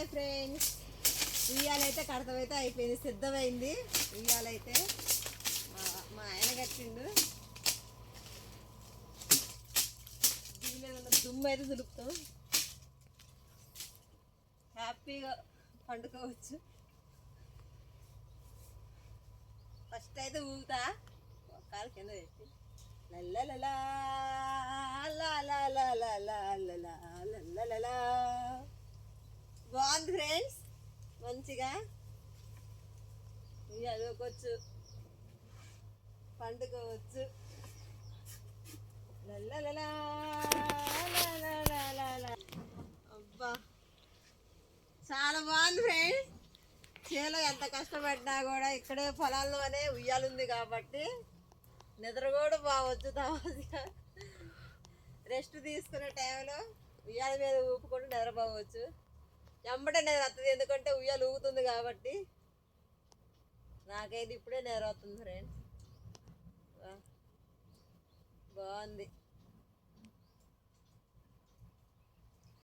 Hi friends ఉయ్యాలైతే కడతమైతే అయిపోయింది సిద్ధమైంది ఉయ్యాలైతే మా ఆయన కట్టిండు దీని దుమ్ము అయితే దులుపుతాం హ్యాపీగా పండుకోవచ్చు ఫస్ట్ అయితే ఊగుతా కాలు కింద పెట్టి లల్లలలా, లా లా లా ఫ్రెండ్స్ మంచిగా చదువుకోవచ్చు పండుకోవచ్చు. లల్లలలా, అబ్బా. చాలా బాగుంది ఫ్రెండ్స్ చేలో ఎంత కష్టపడినా కూడా ఇక్కడే పొలాల్లోనే ఉయ్యాలుంది కాబట్టి నిద్ర కూడా బాగొచ్చు తర్వాత. రెస్ట్ తీసుకునే టైంలో ఉయ్యాల మీద ఊపుకుంటూ నిద్రపోవచ్చు వెంబడే నేను వస్తుంది ఎందుకంటే ఉయ్యాలు ఊగుతుంది కాబట్టి. నాకైతే ఇప్పుడే నిద్ర వస్తుంది ఫ్రెండ్స్ బాగుంది.